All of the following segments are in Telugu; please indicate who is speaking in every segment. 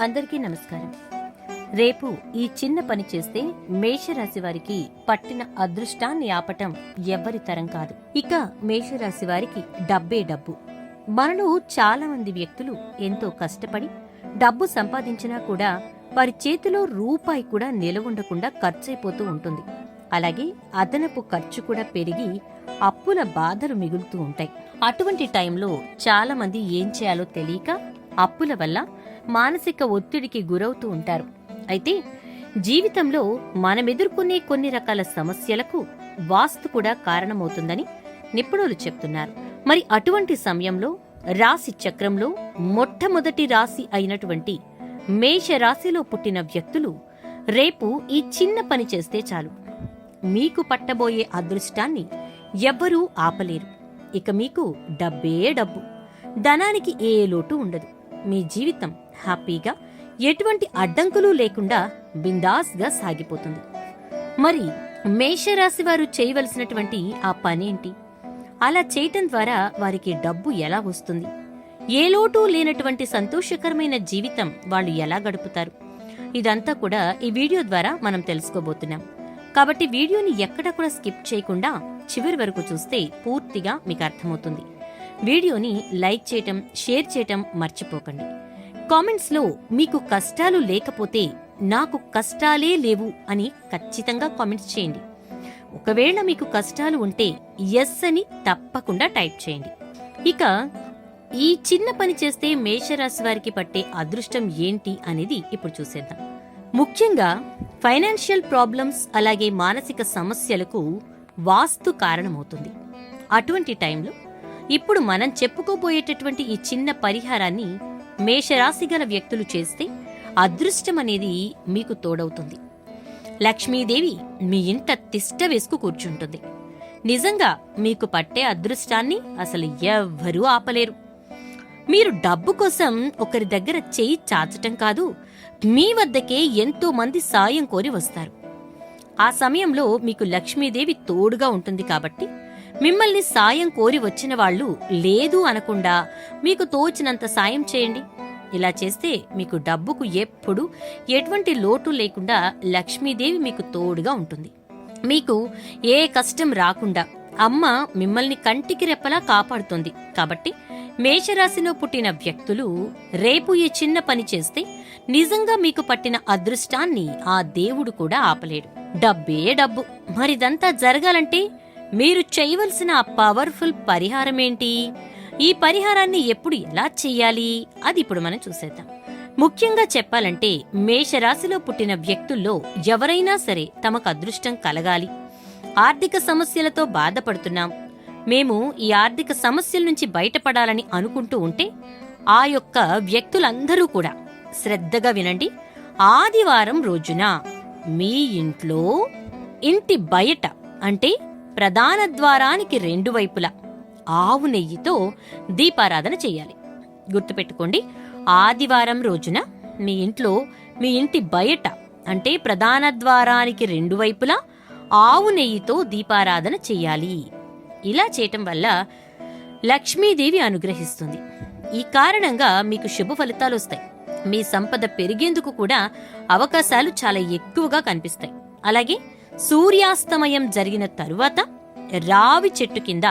Speaker 1: అందరికీ నమస్కారం. రేపు ఈ చిన్న పని చేస్తే మేషరాశి వారికి పట్టిన అదృష్టాన్ని ఆపటం ఎవ్వరి తరం కాదు. ఇక మేషరాశి వారికి డబ్బే డబ్బు. మనలో చాలా మంది వ్యక్తులు ఎంతో కష్టపడి డబ్బు సంపాదించినా కూడా వారి చేతిలో రూపాయి కూడా నిలవుండకుండా ఖర్చయిపోతూ ఉంటుంది. అలాగే అదనపు ఖర్చు కూడా పెరిగి అప్పుల బాధలు మిగులుతూ ఉంటాయి. అటువంటి టైంలో చాలా మంది ఏం చేయాలో తెలియక అప్పుల వల్ల మానసిక ఒత్తిడికి గురవుతూ ఉంటారు. అయితే జీవితంలో మనం ఎదుర్కొనే కొన్ని రకాల సమస్యలకు వాస్తు కూడా కారణమవుతుందని నిపుణులు చెప్తున్నారు. మరి అటువంటి సమయంలో రాశి చక్రంలో మొట్టమొదటి రాశి అయినటువంటి మేష రాశిలో పుట్టిన వ్యక్తులు రేపు ఈ చిన్న పని చేస్తే చాలు. మీకు పట్టబోయే అదృష్టాన్ని ఎవ్వరూ ఆపలేరు. ఇక మీకు డబ్బే డబ్బు. ధనానికి ఏ లోటు ఉండదు. మీ జీవితం హ్యాపీగా ఎటువంటి అడ్డంకులు లేకుండా బిందాస్గా సాగిపోతుంది. మరి మేషరాశి వారు చేయవలసినటువంటి ఆ పనేంటి? అలా చేయటం ద్వారా వారికి డబ్బు ఎలా వస్తుంది? ఏ లోటు లేనటువంటి సంతోషకరమైన జీవితం వాళ్ళు ఎలా గడుపుతారు? ఇదంతా కూడా ఈ వీడియో ద్వారా మనం తెలుసుకోబోతున్నాం. కాబట్టి వీడియోని ఎక్కడ కూడా స్కిప్ చేయకుండా చివరి వరకు చూస్తే పూర్తిగా మీకు అర్థమవుతుంది. వీడియోని లైక్ చేయటం షేర్ చేయటం మర్చిపోకండి. కామెంట్స్లో మీకు కష్టాలు లేకపోతే నాకు కష్టాలే లేవు అని ఖచ్చితంగా కామెంట్స్ చేయండి. ఒకవేళ మీకు కష్టాలు ఉంటే ఎస్ అని తప్పకుండా టైప్ చేయండి. ఇక ఈ చిన్న పని చేస్తే మేషరాశి వారికి పట్టే అదృష్టం ఏంటి అనేది ఇప్పుడు చూసేద్దాం. ముఖ్యంగా ఫైనాన్షియల్ ప్రాబ్లమ్స్ అలాగే మానసిక సమస్యలకు వాస్తు కారణమవుతుంది. అటువంటి టైంలో ఇప్పుడు మనం చెప్పుకోబోయేటటువంటి ఈ చిన్న పరిహారాన్ని మేషరాశి గల వ్యక్తులు చేస్తే అదృష్టం అనేది మీకు తోడవుతుంది. లక్ష్మీదేవి మీ ఇంట తిష్ట వేసుకు కూర్చుంటుంది. నిజంగా మీకు పట్టే అదృష్టాన్ని అసలు ఎవ్వరూ ఆపలేరు. మీరు డబ్బు కోసం ఒకరి దగ్గర చేయి చాచటం కాదు మీ వద్దకే ఎంతో మంది సాయం కోరి వస్తారు. ఆ సమయంలో మీకు లక్ష్మీదేవి తోడుగా ఉంటుంది కాబట్టి మిమ్మల్ని సాయం కోరి వచ్చిన వాళ్ళు లేదు అనకుండా మీకు తోచినంత సాయం చేయండి. ఇలా చేస్తే మీకు డబ్బుకు ఎప్పుడు ఎటువంటి లోటు లేకుండా లక్ష్మీదేవి మీకు తోడుగా ఉంటుంది. మీకు ఏ కష్టం రాకుండా అమ్మ మిమ్మల్ని కంటికి రెప్పలా కాపాడుతుంది. కాబట్టి మేషరాశిలో పుట్టిన వ్యక్తులు రేపు ఈ చిన్న పని చేస్తే నిజంగా మీకు పట్టిన అదృష్టాన్ని ఆ దేవుడు కూడా ఆపలేడు. డబ్బే డబ్బు. మరిదంతా జరగాలంటే మీరు చేయవలసిన ఆ పవర్ఫుల్ పరిహారమేంటి ఈ పరిహారాన్ని ఎప్పుడు ఎలా చెయ్యాలి అది ఇప్పుడు మనం చూసేద్దాం. ముఖ్యంగా చెప్పాలంటే మేషరాశిలో పుట్టిన వ్యక్తుల్లో ఎవరైనా సరే తమకు అదృష్టం కలగాలి. ఆర్థిక సమస్యలతో బాధపడుతున్నాం. మేము ఈ ఆర్థిక సమస్యల నుంచి బయటపడాలని అనుకుంటూ ఉంటే ఆ యొక్క వ్యక్తులందరూ కూడా శ్రద్ధగా వినండి. ఆదివారం రోజున మీ ఇంట్లో ఇంటి బయట అంటే ప్రధాన ద్వారానికి రెండు వైపులా ఆవు నెయ్యితో దీపారాధన చేయాలి. గుర్తుపెట్టుకోండి ఆదివారం రోజున మీ ఇంట్లో మీ ఇంటి బయట అంటే ప్రధాన ద్వారానికి రెండు వైపులా ఆవు నెయ్యితో దీపారాధన చెయ్యాలి ఇలా చేయటం వల్ల లక్ష్మీదేవి అనుగ్రహిస్తుంది. ఈ కారణంగా మీకు శుభ ఫలితాలు వస్తాయి. మీ సంపద పెరిగేందుకు కూడా అవకాశాలు చాలా ఎక్కువగా కనిపిస్తాయి. అలాగే సూర్యాస్తమయం జరిగిన తరువాత రావి చెట్టు కింద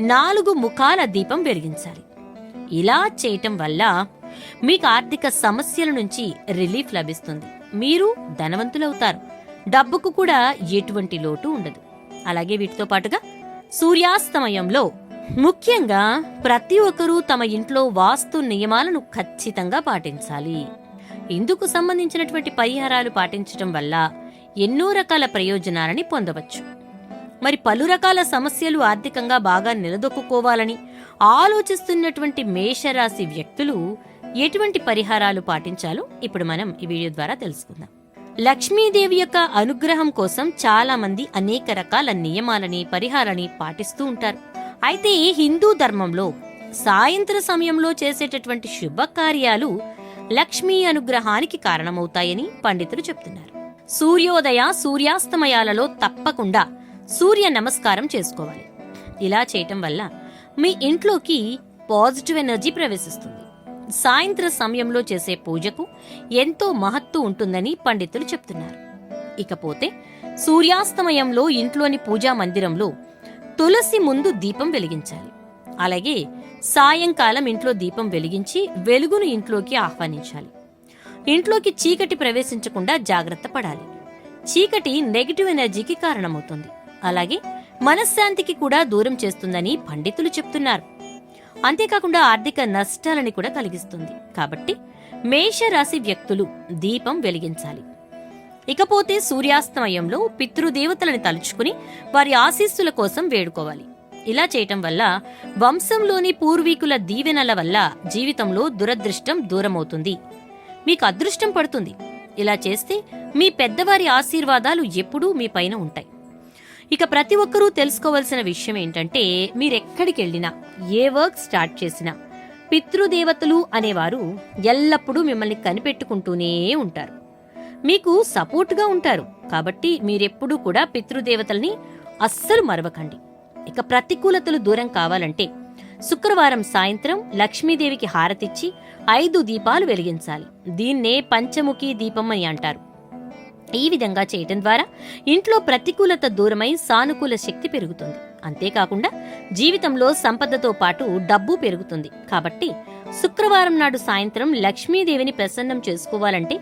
Speaker 1: నాలుగు ముఖాల దీపం వెలిగించాలి. ఇలా చేయటం వల్ల మీకు ఆర్థిక సమస్యల నుంచి రిలీఫ్ లభిస్తుంది. మీరు ధనవంతులవుతారు. డబ్బుకు కూడా ఎటువంటి లోటు ఉండదు. అలాగే వీటితో పాటుగా సూర్యాస్తమయంలో ముఖ్యంగా ప్రతి ఒక్కరూ తమ ఇంట్లో వాస్తు నియమాలను ఖచ్చితంగా పాటించాలి. ఇందుకు సంబంధించినటువంటి పరిహారాలు పాటించటం వల్ల ఎన్నో రకాల ప్రయోజనాలని పొందవచ్చు. మరి పలు రకాల సమస్యలు ఆర్థికంగా బాగా నిలదొక్కుకోవాలని ఆలోచిస్తున్నటువంటి మేషరాశి వ్యక్తులు ఎటువంటి పరిహారాలు పాటించాలో ఇప్పుడు మనం ఈ వీడియో ద్వారా తెలుసుకుందాం. లక్ష్మీదేవి యొక్క అనుగ్రహం కోసం చాలా మంది అనేక రకాల నియమాలని పరిహారాన్ని పాటిస్తూ ఉంటారు. అయితే హిందూ ధర్మంలో సాయంత్ర సమయంలో చేసేటటువంటి శుభకార్యాలు లక్ష్మీ అనుగ్రహానికి కారణమవుతాయని పండితులు చెప్తున్నారు. సూర్యోదయ సూర్యాస్తమయాలలో తప్పకుండా సూర్య నమస్కారం చేసుకోవాలి. ఇలా చేయటం వల్ల మీ ఇంట్లోకి పాజిటివ్ ఎనర్జీ ప్రవేశిస్తుంది. సాయంత్ర సమయంలో చేసే పూజకు ఎంతో మహత్తు ఉంటుందని పండితులు చెప్తున్నారు. ఇకపోతే సూర్యాస్తమయంలో ఇంట్లోని పూజా మందిరంలో తులసి ముందు దీపం వెలిగించాలి. అలాగే సాయంకాలం ఇంట్లో దీపం వెలిగించి వెలుగును ఇంట్లోకి ఆహ్వానించాలి. ఇంట్లోకి చీకటి ప్రవేశించకుండా జాగ్రత్త పడాలి. చీకటి నెగిటివ్ ఎనర్జీకి కారణమవుతుంది. అలాగే మనశ్శాంతికి కూడా దూరం చేస్తుందని పండితులు చెప్తున్నారు. అంతేకాకుండా ఆర్థిక నష్టాలని కూడా కలిగిస్తుంది. కాబట్టి మేషరాశి వ్యక్తులు దీపం వెలిగించాలి. ఇకపోతే సూర్యాస్తమయంలో పితృదేవతలను తలుచుకుని వారి ఆశీస్సుల కోసం వేడుకోవాలి. ఇలా చేయటం వల్ల వంశంలోని పూర్వీకుల దీవెనల వల్ల జీవితంలో దురదృష్టం దూరమవుతుంది. మీకు అదృష్టం పడుతుంది. ఇలా చేస్తే మీ పెద్దవారి ఆశీర్వాదాలు ఎప్పుడూ మీ పైన ఉంటాయి. ఇక ప్రతి ఒక్కరూ తెలుసుకోవాల్సిన విషయం ఏంటంటే మీరెక్కడికి వెళ్ళినా ఏ వర్క్ స్టార్ట్ చేసినా పితృదేవతలు అనేవారు ఎల్లప్పుడూ మిమ్మల్ని కనిపెట్టుకుంటూనే ఉంటారు. మీకు సపోర్ట్గా ఉంటారు. కాబట్టి మీరెప్పుడూ కూడా పితృదేవతల్ని అస్సలు మరవకండి. ఇక ప్రతికూలతలు దూరం కావాలంటే శుక్రవారం సాయంత్రం లక్ష్మీదేవికి హారతిచ్చి ఐదు దీపాలు వెలిగించాలి. దీన్నే పంచముఖి దీపం అని అంటారు. ఈ విధంగా చేయటం ద్వారా ఇంట్లో ప్రతికూలత దూరమై సానుకూల శక్తి పెరుగుతుంది. అంతేకాకుండా జీవితంలో సంపదతో పాటు డబ్బు పెరుగుతుంది. కాబట్టి శుక్రవారం నాడు సాయంత్రం లక్ష్మీదేవిని ప్రసన్నం చేసుకోవాలంటే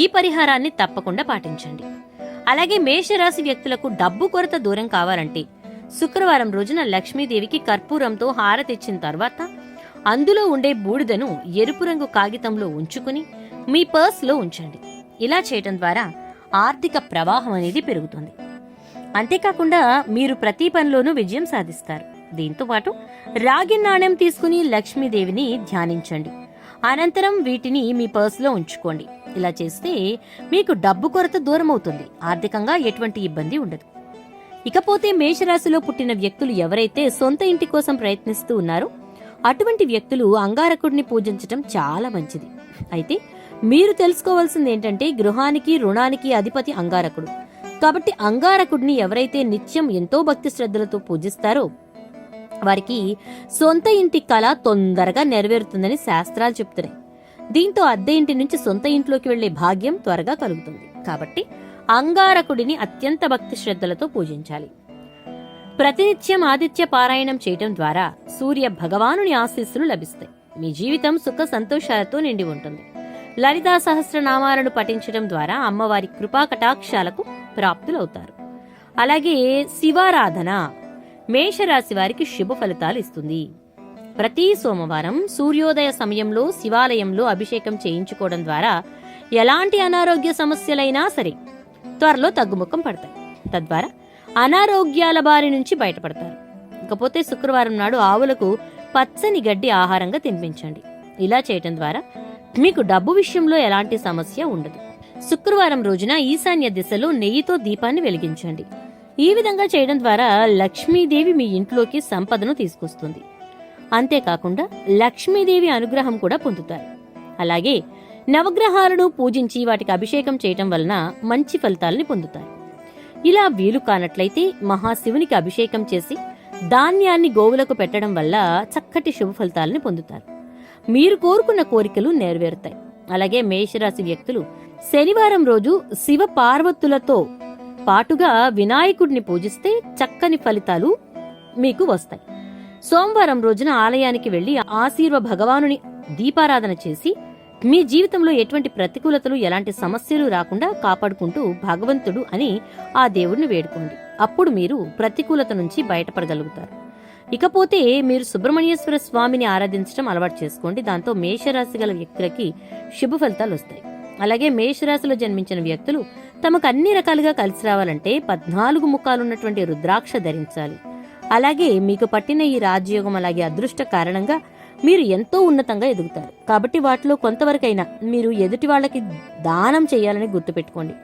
Speaker 1: ఈ పరిహారాన్ని తప్పకుండా పాటించండి. అలాగే మేషరాశి వ్యక్తులకు డబ్బు కొరత దూరం కావాలంటే శుక్రవారం రోజున లక్ష్మీదేవికి కర్పూరంతో హారతిచ్చిన తర్వాత అందులో ఉండే బూడిదను ఎరుపు రంగు కాగితంలో ఉంచుకుని మీ పర్స్లో ఉంచండి. ఇలా చేయటం ద్వారా ఆర్థిక ప్రవాహం అనేది పెరుగుతుంది. అంతేకాకుండా మీరు ప్రతి పనిలోనూ విజయం సాధిస్తారు. దీంతో పాటు రాగి నాణ్యం తీసుకుని లక్ష్మీదేవిని ధ్యానించండి. అనంతరం వీటిని మీ పర్సులో ఉంచుకోండి. ఇలా చేస్తే మీకు డబ్బు కొరత దూరం అవుతుంది ఆర్థికంగా ఎటువంటి ఇబ్బంది ఉండదు. ఇకపోతే మేషరాశిలో పుట్టిన వ్యక్తులు ఎవరైతే సొంత ఇంటి కోసం ప్రయత్నిస్తూ ఉన్నారో అటువంటి వ్యక్తులు అంగారకుడిని పూజించటం చాలా మంచిది. అయితే మీరు తెలుసుకోవాల్సింది ఏంటంటే గృహానికి రుణానికి అధిపతి అంగారకుడు. కాబట్టి అంగారకుడిని ఎవరైతే నిత్యం ఎంతో భక్తి శ్రద్ధలతో పూజిస్తారో వారికి సొంత ఇంటి కళ తొందరగా నెరవేరుతుందని శాస్త్రాలు చెప్తున్నాయి. దీంతో అద్దె ఇంటి నుంచి సొంత ఇంట్లోకి వెళ్ళే భాగ్యం త్వరగా కలుగుతుంది. కాబట్టి అంగారకుడిని అత్యంత భక్తి శ్రద్ధలతో పూజించాలి. ప్రతినిత్యం ఆదిత్య పారాయణం చేయటం ద్వారా సూర్య భగవానుని ఆశీస్సులు లభిస్తాయి. మీ జీవితం సుఖ సంతోషాలతో నిండి ఉంటుంది. లలితా సహస్రనామాలను పఠించడం ద్వారా అమ్మవారి కృపా కటాక్షాలకు ప్రాప్తులవుతారు. అలాగే శివారాధన మేషరాశి వారికి శుభ ఫలితాలు ఇస్తుంది. ప్రతి సోమవారం సూర్యోదయ సమయంలో శివాలయంలో అభిషేకం చేయించుకోవడం ద్వారా ఎలాంటి అనారోగ్య సమస్యలైనా సరే త్వరలో తగ్గుముఖం పడతాయి. తద్వారా అనారోగ్యాల బారి నుంచి బయటపడతారు. ఇకపోతే శుక్రవారం నాడు ఆవులకు పచ్చని గడ్డి ఆహారంగా తినిపించండి. ఇలా చేయటం ద్వారా మీకు డబ్బు విషయంలో ఎలాంటి సమస్య ఉండదు. శుక్రవారం రోజున ఈశాన్య దిశలో నెయ్యితో దీపాన్ని వెలిగించండి. ఈ విధంగా చేయడం ద్వారా లక్ష్మీదేవి మీ ఇంట్లోకి సంపదను తీసుకొస్తుంది. అంతేకాకుండా లక్ష్మీదేవి అనుగ్రహం కూడా పొందుతారు. అలాగే నవగ్రహాలను పూజించి వాటికి అభిషేకం చేయటం వలన మంచి ఫలితాలని పొందుతారు. ఇలా వీలు కానట్లయితే మహాశివునికి అభిషేకం చేసి ధాన్యాన్ని గోవులకు పెట్టడం వల్ల చక్కటి శుభ ఫలితాలని పొందుతారు. మీరు కోరుకున్న కోరికలు నెరవేరుతాయి. అలాగే మేషరాశి వ్యక్తులు శనివారం రోజు శివ పార్వతులతో పాటుగా వినాయకుడిని పూజిస్తే చక్కని ఫలితాలు మీకు వస్తాయి. సోమవారం రోజున ఆలయానికి వెళ్ళి ఆశీర్వ భగవానుని దీపారాధన చేసి మీ జీవితంలో ఎటువంటి ప్రతికూలతలు ఎలాంటి సమస్యలు రాకుండా కాపాడుకుంటూ భగవంతుడు అని ఆ దేవుడిని వేడుకోండి. అప్పుడు మీరు ప్రతికూలత నుంచి బయటపడగలుగుతారు. ఇకపోతే మీరు సుబ్రహ్మణ్యేశ్వర స్వామిని ఆరాధించడం అలవాటు చేసుకోండి. దాంతో మేషరాశి గల వ్యక్తులకి శుభ ఫలితాలు వస్తాయి. అలాగే మేషరాశిలో జన్మించిన వ్యక్తులు తమకు అన్ని రకాలుగా కలిసి రావాలంటే పద్నాలుగు ముఖాలున్నటువంటి రుద్రాక్ష ధరించాలి. అలాగే మీకు పట్టిన ఈ రాజయోగం అలాగే అదృష్ట కారణంగా మీరు ఎంతో ఉన్నతంగా ఎదుగుతారు. కాబట్టి వాటిలో కొంతవరకైనా మీరు ఎదుటి వాళ్ళకి దానం చేయాలని గుర్తుపెట్టుకోండి.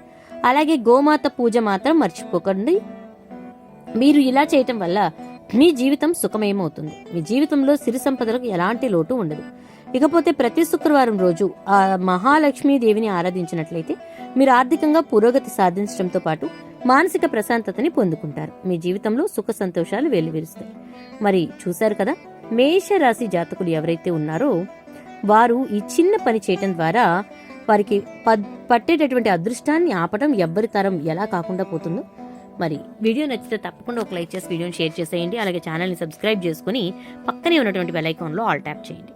Speaker 1: అలాగే గోమాత పూజ మాత్రం మర్చిపోకండి. మీరు ఇలా చేయటం వల్ల మీ జీవితం సుఖమయమవుతుంది. మీ జీవితంలో సిరి సంపదలకు ఎలాంటి లోటు ఉండదు. ఇకపోతే ప్రతి శుక్రవారం రోజు ఆ మహాలక్ష్మీ దేవిని ఆరాధించినట్లయితే మీరు ఆర్థికంగా పురోగతి సాధించడంతో పాటు మానసిక ప్రశాంతతని పొందుకుంటారు. మీ జీవితంలో సుఖ సంతోషాలు వెల్లివిరుస్తాయి. మరి చూశారు కదా? మేషరాశి జాతకులు ఎవరైతే ఉన్నారో వారు ఈ చిన్న పని చేయటం ద్వారా వారికి పద్- పట్టేటటువంటి అదృష్టాన్ని ఆపటం ఎవ్వరి తరం ఎలా కాకుండా పోతుందో మరి వీడియో నచ్చితే తప్పకుండా ఒక లైక్ చేసి వీడియోని షేర్ చేసేయండి. అలాగే ఛానల్ని సబ్స్క్రైబ్ చేసుకుని పక్కనే ఉన్నటువంటి బెల్ ఐకాన్లో ఆల్ ట్యాప్ చేయండి.